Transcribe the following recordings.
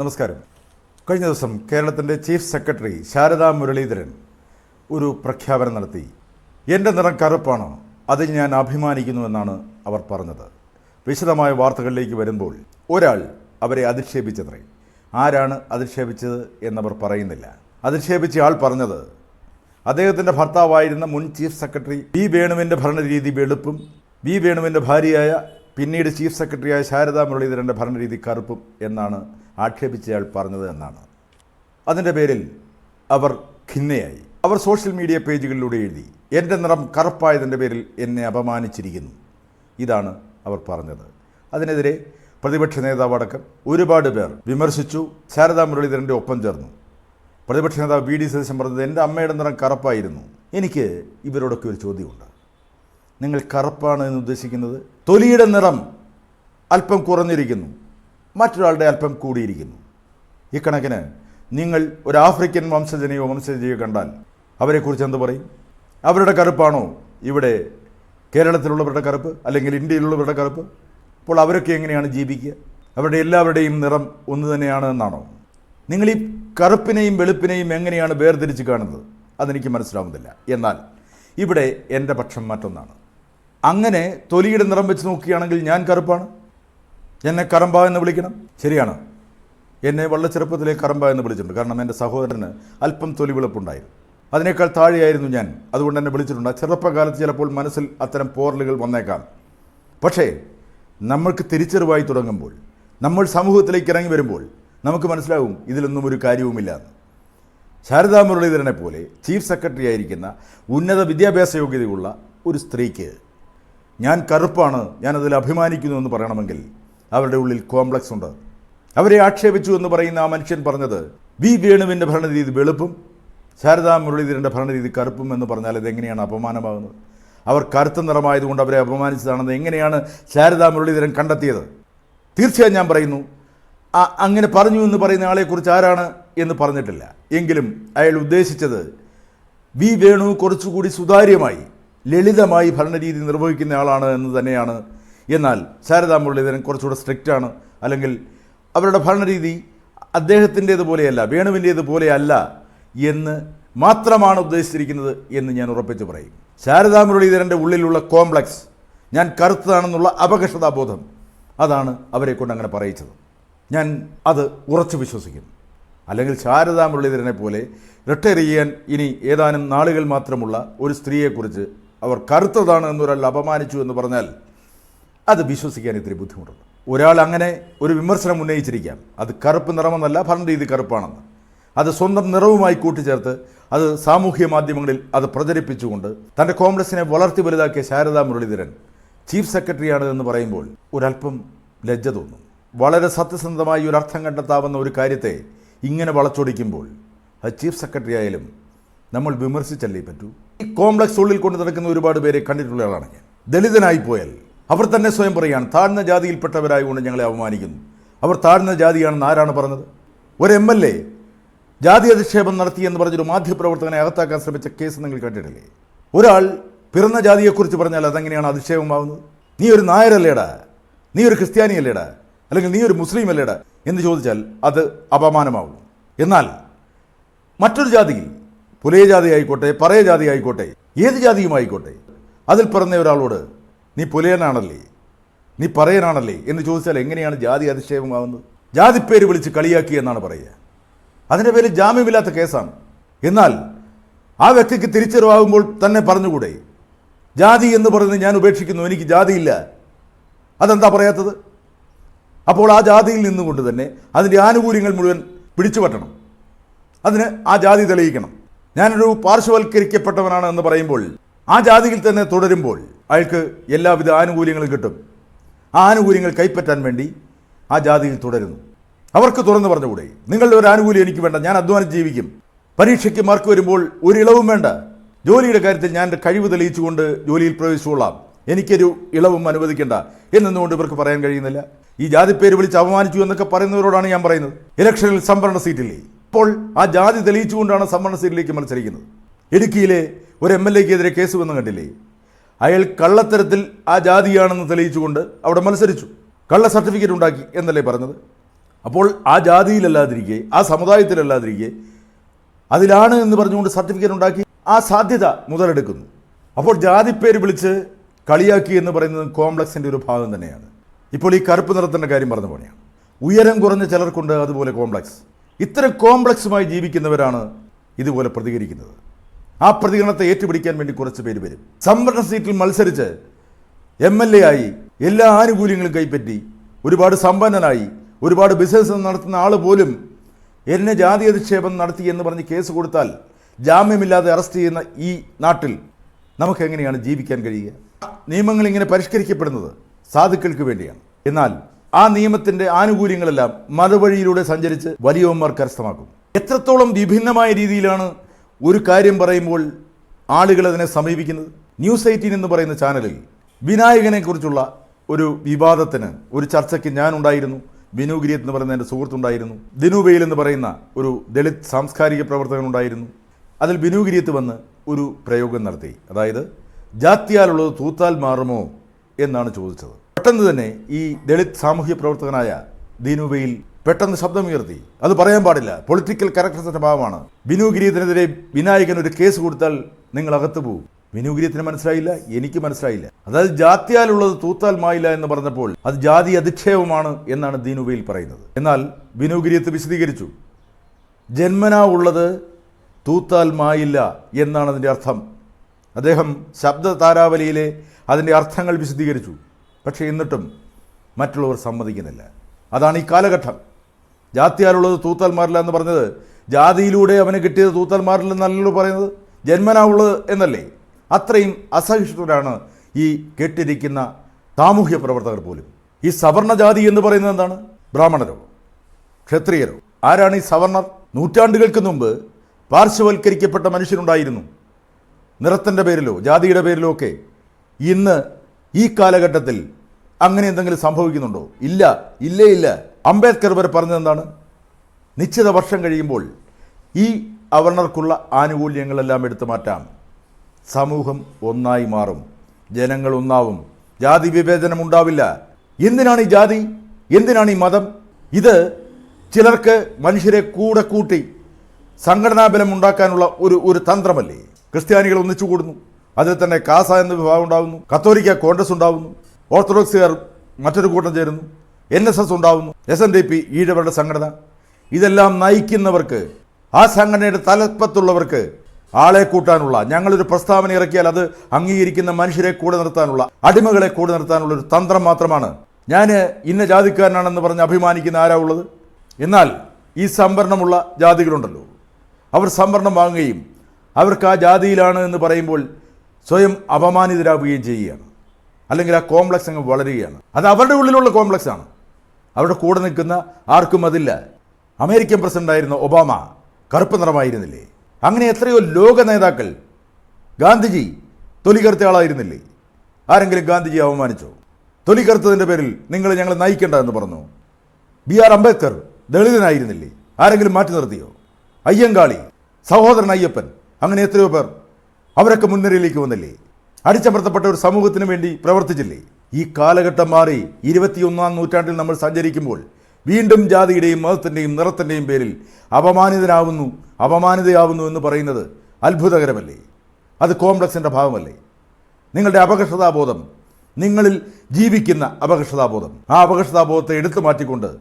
നമസ്കാരം. കഴിഞ്ഞ ദിവസം കേരളത്തിന്റെ ചീഫ് സെക്രട്ടറി ശാരദാ മുരളീധരൻ ഒരു പ്രഖ്യാപനം നടത്തി. എന്റെ നിറം കറുപ്പാണ്? അതിൽ ഞാൻ അഭിമാനിക്കുന്നു എന്നാണ് അവർ പറഞ്ഞത്. വിശദമായ വാർത്തകളിലേക്ക് വരുമ്പോൾ ഒരാൾ അവരെ അധിക്ഷേപിച്ചത്രേ. ആരാണ് അധിക്ഷേപിച്ചത് എന്നവർ പറയുന്നില്ല. അധിക്ഷേപിച്ച ആൾ പറഞ്ഞത് അദ്ദേഹത്തിന്റെ ഭർത്താവായിരുന്ന മുൻ ചീഫ് സെക്രട്ടറി വി വേണുവിന്റെ ഭരണരീതി വെളുപ്പും വി വേണുവിന്റെ ഭാര്യയായ പിന്നീട് ചീഫ് സെക്രട്ടറിയായ ശാരദാ മുരളീധരന്റെ ഭരണരീതി കറുപ്പും എന്നാണ് ആക്ഷേപിച്ചയാൾ പറഞ്ഞത് എന്നാണ്. അതിന്റെ പേരിൽ അവർ ഖിന്നയായി. അവർ സോഷ്യൽ മീഡിയ പേജുകളിലൂടെ എഴുതി എന്റെ നിറം കറുപ്പായതിന്റെ പേരിൽ എന്നെ അപമാനിച്ചിരിക്കുന്നു. ഇതാണ് അവർ പറഞ്ഞത്. അതിനെതിരെ പ്രതിപക്ഷ നേതാവടക്കം ഒരുപാട് പേർ വിമർശിച്ചു. ശാരദാ മുരളീധരന്റെ ഒപ്പം ചേർന്നു. പ്രതിപക്ഷ നേതാവ് വി ഡി സതീശൻ പറഞ്ഞത് എന്റെ അമ്മയുടെ നിറം കറുപ്പായിരുന്നു. എനിക്ക് ഇവരോടൊക്കെ ഒരു ചോദ്യമുണ്ട്. നിങ്ങൾ കറുപ്പാണ് എന്ന് ഉദ്ദേശിക്കുന്നത്? തൊലിയുടെ നിറം അല്പം കുറഞ്ഞിരിക്കുന്നു. മറ്റൊരാളുടെ അല്പം കൂടിയിരിക്കുന്നു. ഇക്കണക്കിന് നിങ്ങൾ ഒരു ആഫ്രിക്കൻ വംശജനെയോ വംശജയോ കണ്ടാൽ അവരെക്കുറിച്ച് എന്ത് പറയും? അവരുടെ കറുപ്പാണോ ഇവിടെ കേരളത്തിലുള്ളവരുടെ കറുപ്പ് അല്ലെങ്കിൽ ഇന്ത്യയിലുള്ളവരുടെ കറുപ്പ്? അപ്പോൾ അവരൊക്കെ എങ്ങനെയാണ് ജീവിക്കുക? അവരുടെ എല്ലാവരുടെയും നിറം ഒന്ന് തന്നെയാണ് എന്നാണോ? നിങ്ങൾ ഈ കറുപ്പിനെയും വെളുപ്പിനെയും എങ്ങനെയാണ് വേർതിരിച്ച് കാണുന്നത്? അതെനിക്ക് മനസ്സിലാവുന്നില്ല. എന്നാൽ ഇവിടെ എന്റെ പക്ഷം മറ്റൊന്നാണ്. അങ്ങനെ തൊലിയുടെ നിറം വെച്ച് നോക്കുകയാണെങ്കിൽ ഞാൻ കറുപ്പാണ്. എന്നെ കറമ്പ എന്ന് വിളിക്കണം? ശരിയാണ്? എന്നെ വളരെ ചെറുപ്പത്തിലേ കറമ്പ എന്ന് വിളിച്ചിട്ടുണ്ട്. കാരണം എന്റെ സഹോദരന് അല്പം തൊലി വെളുപ്പുണ്ടായിരുന്നു അതിനേക്കാൾ താഴെയായിരുന്നു ഞാൻ. അതുകൊണ്ട് എന്നെ വിളിച്ചിട്ടുണ്ട്. ചെറുപ്പകാലത്ത് ചിലപ്പോൾ മനസ്സിൽ അത്തരം പോറലുകൾ വന്നേക്കാം. പക്ഷേ നമ്മൾക്ക് തിരിച്ചറിവായി തുടങ്ങുമ്പോൾ നമ്മൾ സമൂഹത്തിലേക്ക് ഇറങ്ങി വരുമ്പോൾ നമുക്ക് മനസ്സിലാവും ഇതിലൊന്നും ഒരു കാര്യവുമില്ല എന്ന്. ശാരദാ മുരളീധരനെ പോലെ ചീഫ് സെക്രട്ടറി ആയിരിക്കുന്ന ഉന്നത വിദ്യാഭ്യാസ യോഗ്യതയുള്ള ഒരു സ്ത്രീക്ക് ഞാൻ കറുപ്പാണ് ഞാനതിൽ അഭിമാനിക്കുന്നു എന്ന് പറയണമെങ്കിൽ അവരുടെ ഉള്ളിൽ കോംപ്ലക്സ് ഉണ്ട്. അവരെ ആക്ഷേപിച്ചു എന്ന് പറയുന്ന ആ മനുഷ്യൻ പറഞ്ഞത് വി വേണുവിന്റെ ഭരണരീതി വെളുപ്പും ശാരദാ മുരളീധരന്റെ ഭരണരീതി കറുപ്പും എന്ന് പറഞ്ഞാൽ ഇതെങ്ങനെയാണ് അപമാനമാകുന്നത്? അവർ കറുത്ത നിറമായതുകൊണ്ട് അവരെ അപമാനിച്ചതാണെന്ന് എങ്ങനെയാണ് ശാരദാ മുരളീധരൻ കണ്ടെത്തിയത്? തീർച്ചയായും ഞാൻ പറയുന്നു അങ്ങനെ പറഞ്ഞു എന്ന് പറയുന്ന ആളെക്കുറിച്ച് ആരാണ് എന്ന് പറഞ്ഞിട്ടില്ല. എങ്കിലും അയാൾ ഉദ്ദേശിച്ചത് വി വേണു കുറച്ചുകൂടി സുതാര്യമായി ലളിതമായി ഭരണരീതി നിർവഹിക്കുന്ന ആളാണ് എന്ന് തന്നെയാണ് എന്നാൽ ശാരദാ മുരളീധരൻ കുറച്ചുകൂടെ സ്ട്രിക്റ്റ് ആണ്. അല്ലെങ്കിൽ അവരുടെ ഭരണരീതി അദ്ദേഹത്തിന്റേത് പോലെയല്ല പോലെയല്ല എന്ന് മാത്രമാണ് ഉദ്ദേശിച്ചിരിക്കുന്നത് എന്ന് ഞാൻ ഉറപ്പിച്ച് പറയും. ശാരദാ മുരളീധരന്റെ ഉള്ളിലുള്ള കോംപ്ലക്സ് ഞാൻ കറുത്തതാണെന്നുള്ള അപകർഷതാബോധം അതാണ് അവരെ കൊണ്ട് അങ്ങനെ പറയിച്ചത്. ഞാൻ അത് ഉറച്ചു വിശ്വസിക്കുന്നു അല്ലെങ്കിൽ ശാരദാ മുരളീധരനെ പോലെ റിട്ടയർ ചെയ്യാൻ ഇനി ഏതാനും നാളുകൾ മാത്രമുള്ള ഒരു സ്ത്രീയെക്കുറിച്ച് അവർ കറുത്തതാണ് എന്നൊരാൾ അപമാനിച്ചു എന്ന് പറഞ്ഞാൽ അത് വിശ്വസിക്കാൻ ഇത്തിരി ബുദ്ധിമുട്ടുണ്ട്. ഒരാൾ അങ്ങനെ ഒരു വിമർശനം ഉന്നയിച്ചിരിക്കാം അത് കറുപ്പ് നിറമെന്നല്ല ഭരണരീതി കറുപ്പാണെന്ന്. അത് സ്വന്തം നിറവുമായി കൂട്ടിച്ചേർത്ത് അത് സാമൂഹ്യ മാധ്യമങ്ങളിൽ അത് പ്രചരിപ്പിച്ചുകൊണ്ട് തന്റെ കോൺഗ്രസിനെ വളർത്തി വലുതാക്കിയ ശാരദാ മുരളീധരൻ ചീഫ് സെക്രട്ടറിയാണ് എന്ന് പറയുമ്പോൾ ഒരല്പം ലജ്ജ തോന്നും. വളരെ സത്യസന്ധമായി ഒരു അർത്ഥം കണ്ടെത്താവുന്ന ഒരു കാര്യത്തെ ഇങ്ങനെ വളച്ചൊടിക്കുമ്പോൾ അത് ചീഫ് സെക്രട്ടറി ആയാലും നമ്മൾ വിമർശിച്ചല്ലേ പറ്റൂ? ഈ കോംപ്ലക്സ് ഉള്ളിൽ കൊണ്ട് നടക്കുന്ന ഒരുപാട് പേരെ കണ്ടിട്ടുള്ള ആളാണ് ഞാൻ. ദളിതനായി പോയാൽ അവർ തന്നെ സ്വയം പറയുകയാണ് താഴ്ന്ന ജാതിയിൽപ്പെട്ടവരായതുകൊണ്ട് ഞങ്ങളെ അപമാനിക്കുന്നു. അവർ താഴ്ന്ന ജാതിയാണെന്ന് ആരാണ് പറഞ്ഞത്? ഒരു എം എൽ എ ജാതി അധിക്ഷേപം നടത്തി എന്ന് പറഞ്ഞൊരു മാധ്യമപ്രവർത്തകനെ അകത്താക്കാൻ ശ്രമിച്ച കേസ് നിങ്ങൾ കണ്ടിട്ടില്ലേ? ഒരാൾ പിറന്ന ജാതിയെക്കുറിച്ച് പറഞ്ഞാൽ അതെങ്ങനെയാണ് അധിക്ഷേപമാവുന്നത്? നീ ഒരു നായരല്ലേടാ? നീ ഒരു ക്രിസ്ത്യാനിയല്ലേടാ? അല്ലെങ്കിൽ നീ ഒരു മുസ്ലിം അല്ലേടാ എന്ന് ചോദിച്ചാൽ അത് അപമാനമാവും. എന്നാൽ മറ്റൊരു ജാതിയിൽ പുലയ ജാതി ആയിക്കോട്ടെ പറയ ജാതി ആയിക്കോട്ടെ ഏത് ജാതിയും ആയിക്കോട്ടെ അതിൽ പിറന്ന ഒരാളോട് നീ പുലയനാണല്ലേ? നീ പറയനാണല്ലേ? എന്ന് ചോദിച്ചാൽ എങ്ങനെയാണ് ജാതി അധിക്ഷേപമാവുന്നത്? ജാതിപ്പേര് വിളിച്ച് കളിയാക്കി എന്നാണ് പറയുക. അതിന്റെ പേര് ജാമ്യമില്ലാത്ത കേസാണ്. എന്നാൽ ആ വ്യക്തിക്ക് തിരിച്ചറിവാകുമ്പോൾ തന്നെ പറഞ്ഞുകൂടെ? ജാതി എന്ന് പറയുന്നത് ഞാൻ ഉപേക്ഷിക്കുന്നു എനിക്ക് ജാതിയില്ല. അതെന്താ പറയാത്തത്? അപ്പോൾ ആ ജാതിയിൽ നിന്നുകൊണ്ട് തന്നെ അതിന്റെ ആനുകൂല്യങ്ങൾ മുഴുവൻ പിടിച്ചുപറ്റണം അതിന് ആ ജാതി തെളിയിക്കണം. ഞാനൊരു പാർശ്വവൽക്കരിക്കപ്പെട്ടവനാണ് എന്ന് പറയുമ്പോൾ ആ ജാതിയിൽ തന്നെ തുടരുമ്പോൾ അയാൾക്ക് എല്ലാവിധ ആനുകൂല്യങ്ങളും കിട്ടും. ആ ആനുകൂല്യങ്ങൾ കൈപ്പറ്റാൻ വേണ്ടി ആ ജാതിയിൽ തുടരുന്നു. അവർക്ക് തുറന്നു പറഞ്ഞുകൂടെ? നിങ്ങളുടെ ഒരു ആനുകൂല്യം എനിക്ക് വേണ്ട ഞാൻ അധ്വാനം ജീവിക്കും. പരീക്ഷയ്ക്ക് മാർക്ക് വരുമ്പോൾ ഒരു ഇളവും വേണ്ട. ജോലിയുടെ കാര്യത്തിൽ ഞാൻ എന്റെ കഴിവ് തെളിയിച്ചുകൊണ്ട് ജോലിയിൽ പ്രവേശിച്ചുകൊള്ളാം. എനിക്കൊരു ഇളവും അനുവദിക്കേണ്ട എന്നെന്നുകൊണ്ട് ഇവർക്ക് പറയാൻ കഴിയുന്നില്ല. ഈ ജാതിപ്പേര് വിളിച്ച് അപമാനിച്ചു എന്നൊക്കെ പറയുന്നവരോടാണ് ഞാൻ പറയുന്നത്. ഇലക്ഷനിൽ സംവരണ സീറ്റില്ലേ? ഇപ്പോൾ ആ ജാതി തെളിയിച്ചുകൊണ്ടാണ് സംവരണ സീറ്റിലേക്ക് മത്സരിക്കുന്നത്. ഇടുക്കിയിലെ ഒരു എം എൽ എക്കെതിരെ കേസ് വന്നു കണ്ടില്ലേ? അയാൾ കള്ളത്തരത്തിൽ ആ ജാതിയാണെന്ന് തെളിയിച്ചുകൊണ്ട് അവിടെ മത്സരിച്ചു. കള്ള സർട്ടിഫിക്കറ്റ് ഉണ്ടാക്കി എന്നല്ലേ പറഞ്ഞത്? അപ്പോൾ ആ ജാതിയിലല്ലാതിരിക്കെ ആ സമുദായത്തിലല്ലാതിരിക്കെ അതിലാണ് എന്ന് പറഞ്ഞുകൊണ്ട് സർട്ടിഫിക്കറ്റ് ഉണ്ടാക്കി ആ സാധ്യത മുതലെടുക്കുന്നു. അപ്പോൾ ജാതിപ്പേര് വിളിച്ച് കളിയാക്കി എന്ന് പറയുന്നത് കോംപ്ലക്സിന്റെ ഒരു ഭാഗം തന്നെയാണ്. ഇപ്പോൾ ഈ കറുപ്പ് നിറത്തിന്റെ കാര്യം പറഞ്ഞ പോലെയാണ്. ഉയരം കുറഞ്ഞ ചിലർക്കുണ്ട് അതുപോലെ കോംപ്ലക്സ്. ഇത്തരം കോംപ്ലക്സുമായി ജീവിക്കുന്നവരാണ് ഇതുപോലെ പ്രതികരിക്കുന്നത്. ആ പ്രതികരണത്തെ ഏറ്റുപിടിക്കാൻ വേണ്ടി കുറച്ച് പേര് വരും. സംവരണ സീറ്റിൽ മത്സരിച്ച് എം എൽ എ ആയി എല്ലാ ആനുകൂല്യങ്ങളും കൈപ്പറ്റി ഒരുപാട് സമ്പന്നനായി ഒരുപാട് ബിസിനസ് നടത്തുന്ന ആൾ പോലും എന്നെ ജാതി അധിക്ഷേപം നടത്തി എന്ന് പറഞ്ഞ് കേസ് കൊടുത്താൽ ജാമ്യമില്ലാതെ അറസ്റ്റ് ചെയ്യുന്ന ഈ നാട്ടിൽ നമുക്ക് എങ്ങനെയാണ് ജീവിക്കാൻ കഴിയുക? നിയമങ്ങൾ ഇങ്ങനെ പരിഷ്കരിക്കപ്പെടുന്നത് സാധുക്കൾക്ക് വേണ്ടിയാണ്. എന്നാൽ ആ നിയമത്തിന്റെ ആനുകൂല്യങ്ങളെല്ലാം മറുവഴിയിലൂടെ സഞ്ചരിച്ച് വലിയവന്മാർ കരസ്ഥമാക്കും. എത്രത്തോളം വിഭിന്നമായ രീതിയിലാണ് ഒരു കാര്യം പറയുമ്പോൾ ആളുകൾ അതിനെ സമീപിക്കുന്നത്. ന്യൂസ് എയ്റ്റീൻ എന്ന് പറയുന്ന ചാനലിൽ വിനായകനെക്കുറിച്ചുള്ള ഒരു വിവാദത്തിന് ഒരു ചർച്ചയ്ക്ക് ഞാനുണ്ടായിരുന്നു. ബിനു ഗിരിയത്ത് എന്ന് പറയുന്ന എന്റെ സുഹൃത്തുണ്ടായിരുന്നു. ദിനുബെയിൽ എന്ന് പറയുന്ന ഒരു ദളിത് സാംസ്കാരിക പ്രവർത്തകനുണ്ടായിരുന്നു അതിൽ ബിനു ഗിരിയത്ത് വന്ന് ഒരു പ്രയോഗം നടത്തി. അതായത് ജാത്തിയാലുള്ളത് തൂത്താൽ മാറുമോ എന്നാണ് ചോദിച്ചത്. പെട്ടെന്ന് തന്നെ ഈ ദളിത് സാമൂഹ്യ പ്രവർത്തകനായ ദീനുബയിൽ പെട്ടെന്ന് ശബ്ദമുയർത്തി. അത് പറയാൻ പാടില്ല. പൊളിറ്റിക്കൽ കറക്റ്റസിന്റെ ഭാഗമാണ് ബിനു ഗിരീയത്തിനെതിരെ വിനായകൻ ഒരു കേസ് കൊടുത്താൽ നിങ്ങൾ അകത്തു പോകും ബിനു മനസ്സിലായില്ല എനിക്ക് മനസ്സിലായില്ല. അതായത് ജാത്യാലുള്ളത് തൂത്താൽ മായില്ല എന്ന് പറഞ്ഞപ്പോൾ അത് ജാതി അധിക്ഷേപമാണ് എന്നാണ് ദീനുബയിൽ പറയുന്നത്. എന്നാൽ ബിനു ഗിരീത്ത് വിശദീകരിച്ചു. ജന്മനാ ഉള്ളത് തൂത്താൽ മായില്ല എന്നാണ് അതിന്റെ അർത്ഥം. അദ്ദേഹം ശബ്ദ താരാവലിയിലെ അതിന്റെ അർത്ഥങ്ങൾ വിശദീകരിച്ചു. പക്ഷേ എന്നിട്ടും മറ്റുള്ളവർ സമ്മതിക്കുന്നില്ല. അതാണ് ഈ കാലഘട്ടം. ജാതിയാലുള്ളത് തൂത്താൽ മാറില്ല എന്ന് പറഞ്ഞത്. ജാതിയിലൂടെ അവന് കിട്ടിയത് തൂത്താൽ എന്നല്ലോ പറയുന്നത്. ജന്മനാവുള്ളത് എന്നല്ലേ? അത്രയും അസഹിഷ്ണുരാണ് ഈ കേട്ടിരിക്കുന്ന സാമൂഹ്യ പ്രവർത്തകർ പോലും. ഈ സവർണ ജാതി എന്ന് പറയുന്നത് എന്താണ്? ബ്രാഹ്മണരോ? ക്ഷത്രിയരോ? ആരാണ് ഈ സവർണർ? നൂറ്റാണ്ടുകൾക്ക് മുമ്പ് പാർശ്വവൽക്കരിക്കപ്പെട്ട മനുഷ്യരുണ്ടായിരുന്നു. നിറത്തിന്റെ പേരിലോ ജാതിയുടെ പേരിലോ ഒക്കെ. ഇന്ന് ഈ കാലഘട്ടത്തിൽ അങ്ങനെ എന്തെങ്കിലും സംഭവിക്കുന്നുണ്ടോ? ഇല്ല ഇല്ലേ ഇല്ല. അംബേദ്കർ വരെ പറഞ്ഞത് എന്താണ് നിശ്ചിത വർഷം കഴിയുമ്പോൾ ഈ അവർണർക്കുള്ള ആനുകൂല്യങ്ങളെല്ലാം എടുത്തു മാറ്റാം. സമൂഹം ഒന്നായി മാറും. ജനങ്ങൾ ഒന്നാവും. ജാതി വിവേചനം ഉണ്ടാവില്ല. എന്തിനാണ് ഈ ജാതി? എന്തിനാണ് ഈ മതം? ഇത് ചിലർക്ക് മനുഷ്യരെ കൂടെ കൂട്ടി സംഘടനാബലം ഉണ്ടാക്കാനുള്ള ഒരു ഒരു തന്ത്രമല്ലേ? ക്രിസ്ത്യാനികൾ ഒന്നിച്ചു കൂടുന്നു. അതിൽ തന്നെ കാസ എന്ന വിഭാഗം ഉണ്ടാകുന്നു കത്തോലിക്ക കോൺഗ്രസ് ഉണ്ടാകുന്നു ഓർത്തഡോക്സുകാർ മറ്റൊരു കൂട്ടം ചേരുന്നു. എൻ എസ് എസ് ഉണ്ടാവുന്നു എസ് എൻ ഡി പി ഈഴവരുടെ സംഘടന. ഇതെല്ലാം നയിക്കുന്നവർക്ക് ആ സംഘടനയുടെ തലപ്പത്തുള്ളവർക്ക് ആളെ കൂട്ടാനുള്ള ഞങ്ങളൊരു പ്രസ്താവന ഇറക്കിയാൽ അത് അംഗീകരിക്കുന്ന മനുഷ്യരെ കൂടെ നിർത്താനുള്ള അടിമകളെ കൂടെ നിർത്താനുള്ള ഒരു തന്ത്രം മാത്രമാണ്. ഞാൻ ഇന്ന ജാതിക്കാരനാണെന്ന് പറഞ്ഞ് അഭിമാനിക്കുന്ന ആരാ ഉള്ളത്? എന്നാൽ ഈ സംവരണമുള്ള ജാതികളുണ്ടല്ലോ. അവർ സംവരണം വാങ്ങുകയും അവർക്ക് ആ ജാതിയിലാണ് എന്ന് പറയുമ്പോൾ സ്വയം അപമാനിതരാകുകയും ചെയ്യുകയാണ്. അല്ലെങ്കിൽ ആ കോംപ്ലക്സ് അങ്ങ് വളരുകയാണ്. അത് അവരുടെ ഉള്ളിലുള്ള കോംപ്ലക്സ് ആണ് അവരുടെ കൂടെ നിൽക്കുന്ന ആർക്കും അതില്ല. അമേരിക്കൻ പ്രസിഡന്റായിരുന്ന ഒബാമ കറുപ്പ് നിറമായിരുന്നില്ലേ? അങ്ങനെ എത്രയോ ലോക നേതാക്കൾ ഗാന്ധിജി തൊലി കറുത്ത ആളായിരുന്നില്ലേ? ആരെങ്കിലും ഗാന്ധിജി അവമാനിച്ചോ? തൊലി കറുത്തതിന്റെ പേരിൽ നിങ്ങൾ ഞങ്ങളെ നയിക്കേണ്ട എന്ന് പറഞ്ഞു. ബി ആർ അംബേദ്കർ ദളിതനായിരുന്നില്ലേ? ആരെങ്കിലും മാറ്റി നിർത്തിയോ? അയ്യങ്കാളി സഹോദരൻ അയ്യപ്പൻ അങ്ങനെ എത്രയോ പേർ അവരൊക്കെ മുൻനിരയിലേക്ക് വന്നില്ലേ? അടിച്ചമർത്തപ്പെട്ട ഒരു സമൂഹത്തിന് വേണ്ടി പ്രവർത്തിച്ചില്ലേ? ഈ കാലഘട്ടം മാറി ഇരുപത്തിയൊന്നാം നൂറ്റാണ്ടിൽ നമ്മൾ സഞ്ചരിക്കുമ്പോൾ വീണ്ടും ജാതിയുടെയും മതത്തിന്റെയും നിറത്തിന്റെയും പേരിൽ അപമാനിതനാവുന്നു അപമാനിതയാവുന്നു എന്ന് പറയുന്നത് അത്ഭുതകരമല്ലേ? അത് കോംപ്ലക്സിന്റെ ഭാവമല്ലേ? നിങ്ങളുടെ അപകർഷതാബോധം നിങ്ങളിൽ ജീവിക്കുന്ന അപകർഷതാബോധം. ആ അപകർഷതാബോധത്തെ എടുത്തു മാറ്റിക്കൊണ്ട്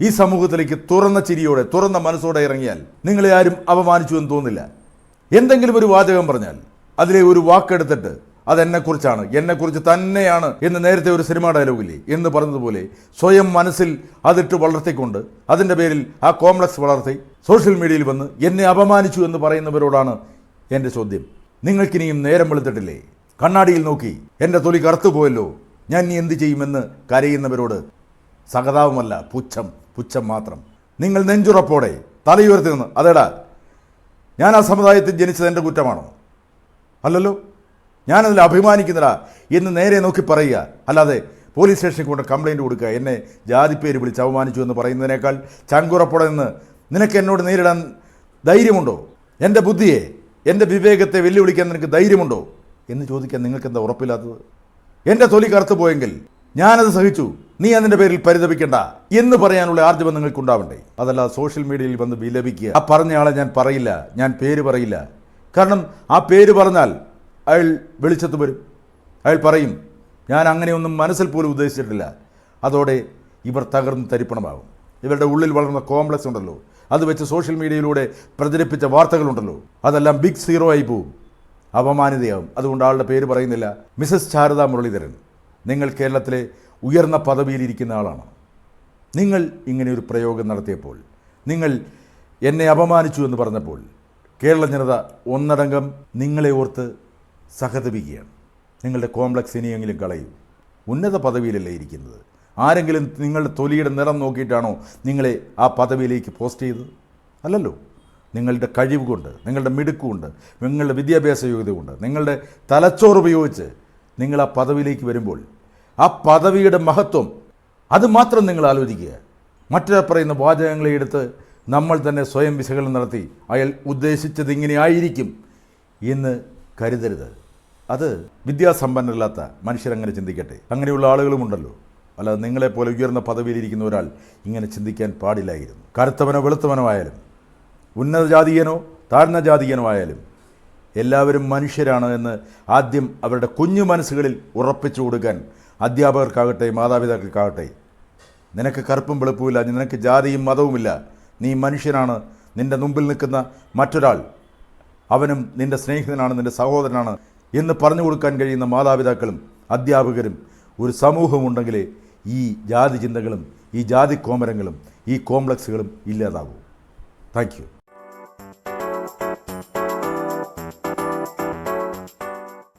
ഈ സമൂഹത്തിലേക്ക് തുറന്ന ചിരിയോടെ തുറന്ന മനസ്സോടെ ഇറങ്ങിയാൽ നിങ്ങളെ ആരും അപമാനിച്ചു എന്ന് തോന്നില്ല. എന്തെങ്കിലും ഒരു വാചകം പറഞ്ഞാൽ അതിലെ ഒരു വാക്കെടുത്തിട്ട് അതെന്നെക്കുറിച്ചാണ് എന്നെക്കുറിച്ച് തന്നെയാണ് എന്ന് നേരത്തെ ഒരു സിനിമ ഡയലോഗില്ലേ? എന്ന് പറഞ്ഞതുപോലെ സ്വയം മനസ്സിൽ അതിട്ട് വളർത്തിക്കൊണ്ട് അതിന്റെ പേരിൽ ആ കോംപ്ലക്സ് വളർത്തി സോഷ്യൽ മീഡിയയിൽ വന്ന് എന്നെ അപമാനിച്ചു എന്ന് പറയുന്നവരോടാണ് എന്റെ ചോദ്യം. നിങ്ങൾക്കിനിയും നേരം വെളുത്തിട്ടില്ലേ? കണ്ണാടിയിൽ നോക്കി എന്റെ തൊലി കറുത്തുപോയല്ലോ ഞാൻ ഇനി എന്ത് ചെയ്യുമെന്ന് കരയുന്നവരോട്. സഹതാപമല്ല പുച്ഛം പുച്ഛം മാത്രം. നിങ്ങൾ നെഞ്ചുറപ്പോടെ തലയുയർത്തി നിന്ന് അതേടാ ഞാൻ ആ സമുദായത്തിൽ ജനിച്ചത് എന്റെ കുറ്റമാണോ? അല്ലല്ലോ? ഞാനതിൽ അഭിമാനിക്കുന്നില്ല എന്ന് നേരെ നോക്കി പറയുക. അല്ലാതെ പോലീസ് സ്റ്റേഷനിൽ കൊണ്ട് കംപ്ലൈന്റ് കൊടുക്കുക. എന്നെ ജാതിപ്പേര് വിളിച്ച് അവമാനിച്ചു എന്ന് പറയുന്നതിനേക്കാൾ ചങ്കുറപ്പുടെ നിന്ന് നിനക്ക് എന്നോട് നേരിടാൻ ധൈര്യമുണ്ടോ? എന്റെ ബുദ്ധിയെ എന്റെ വിവേകത്തെ വെല്ലുവിളിക്കാൻ നിനക്ക് ധൈര്യമുണ്ടോ? എന്ന് ചോദിക്കാൻ നിങ്ങൾക്ക് എന്താ ഉറപ്പില്ലാത്തത്? എന്റെ തൊലി കറുത്തു പോയെങ്കിൽ ഞാനത് സഹിച്ചു. നീ അതിന്റെ പേരിൽ പരിതപിക്കണ്ട എന്ന് പറയാനുള്ള ആർജവം നിങ്ങൾക്ക് ഉണ്ടാവണ്ടേ അതല്ല സോഷ്യൽ മീഡിയയിൽ വന്ന് വിലപിക്കുക. ആ പറഞ്ഞ ആളെ ഞാൻ പറയില്ല. ഞാൻ പേര് പറയില്ല. കാരണം ആ പേര് പറഞ്ഞാൽ അയാൾ വെളിച്ചത്ത് വരും. അയാൾ പറയും ഞാൻ അങ്ങനെയൊന്നും മനസ്സിൽ പോലും ഉദ്ദേശിച്ചിട്ടില്ല. അതോടെ ഇവർ തകർന്ന് തരിപ്പണമാകും. ഇവരുടെ ഉള്ളിൽ വളർന്ന കോംപ്ലക്സ് ഉണ്ടല്ലോ. അത് വെച്ച് സോഷ്യൽ മീഡിയയിലൂടെ പ്രചരിപ്പിച്ച വാർത്തകളുണ്ടല്ലോ. അതെല്ലാം ബിഗ് സീറോ ആയി പോവും. അപമാനിതയാവും. അതുകൊണ്ട് ആളുടെ പേര് പറയുന്നില്ല മിസസ് ശാരദ മുരളീധരൻ. നിങ്ങൾ കേരളത്തിലെ ഉയർന്ന പദവിയിലിരിക്കുന്ന ആളാണ്. നിങ്ങൾ ഇങ്ങനെ ഒരു പ്രയോഗം നടത്തിയപ്പോൾ നിങ്ങൾ എന്നെ അപമാനിച്ചു എന്ന് പറഞ്ഞപ്പോൾ കേരള ജനത ഒന്നടങ്കം നിങ്ങളെ ഓർത്ത് സഹതപിക്കുകയാണ്. നിങ്ങളുടെ കോംപ്ലക്സ് ഇനിയെങ്കിലും കളയൂ. ഉന്നത പദവിയിലല്ലേ ഇരിക്കുന്നത്. ആരെങ്കിലും നിങ്ങളുടെ തൊലിയുടെ നിറം നോക്കിയിട്ടാണോ നിങ്ങളെ ആ പദവിയിലേക്ക് പോസ്റ്റ് ചെയ്തത്? അല്ലല്ലോ. നിങ്ങളുടെ കഴിവ് കൊണ്ട് നിങ്ങളുടെ മിടുക്കുകൊണ്ട് നിങ്ങളുടെ വിദ്യാഭ്യാസ യോഗ്യത കൊണ്ട് നിങ്ങളുടെ തലച്ചോറ് ഉപയോഗിച്ച് നിങ്ങൾ ആ പദവിയിലേക്ക് വരുമ്പോൾ ആ പദവിയുടെ മഹത്വം അത് മാത്രം നിങ്ങൾ ആലോചിക്കുക. മറ്റൊരാൾ പറയുന്ന വാചകങ്ങളെ എടുത്ത് നമ്മൾ തന്നെ സ്വയം വിശകലനം നടത്തി അയാൾ ഉദ്ദേശിച്ചത് ഇങ്ങനെ ആയിരിക്കും എന്ന് കരുതരുത്. അത് വിദ്യാസമ്പന്നരല്ലാത്ത മനുഷ്യരങ്ങനെ ചിന്തിക്കട്ടെ. അങ്ങനെയുള്ള ആളുകളുമുണ്ടല്ലോ. അല്ലാതെ നിങ്ങളെപ്പോലെ ഉയർന്ന പദവിയിലിരിക്കുന്ന ഒരാൾ ഇങ്ങനെ ചിന്തിക്കാൻ പാടില്ലായിരുന്നു. കറുത്തവനോ വെളുത്തവനോ ആയാലും ഉന്നത ജാതീയനോ താഴ്ന്ന ജാതീയനോ ആയാലും എല്ലാവരും മനുഷ്യരാണ് എന്ന് ആദ്യം അവരുടെ കുഞ്ഞു മനസ്സുകളിൽ ഉറപ്പിച്ചു കൊടുക്കാൻ അധ്യാപകർക്കാകട്ടെ മാതാപിതാക്കൾക്കാകട്ടെ നിനക്ക് കറുപ്പും വെളുപ്പുമില്ല നിനക്ക് ജാതിയും മതവുമില്ല നീ മനുഷ്യനാണ് നിന്റെ മുമ്പിൽ നിൽക്കുന്ന മറ്റൊരാൾ അവനും നിന്റെ സ്നേഹിതനാണ് നിന്റെ സഹോദരനാണ് എന്ന് പറഞ്ഞു കൊടുക്കാൻ കഴിയുന്ന മാതാപിതാക്കളും അധ്യാപകരും ഒരു സമൂഹമുണ്ടെങ്കിലേ ഈ ജാതി ചിന്തകളും ഈ ജാതി കോമരങ്ങളും ഈ കോംപ്ലക്സുകളും ഇല്ലാതാകൂ. താങ്ക്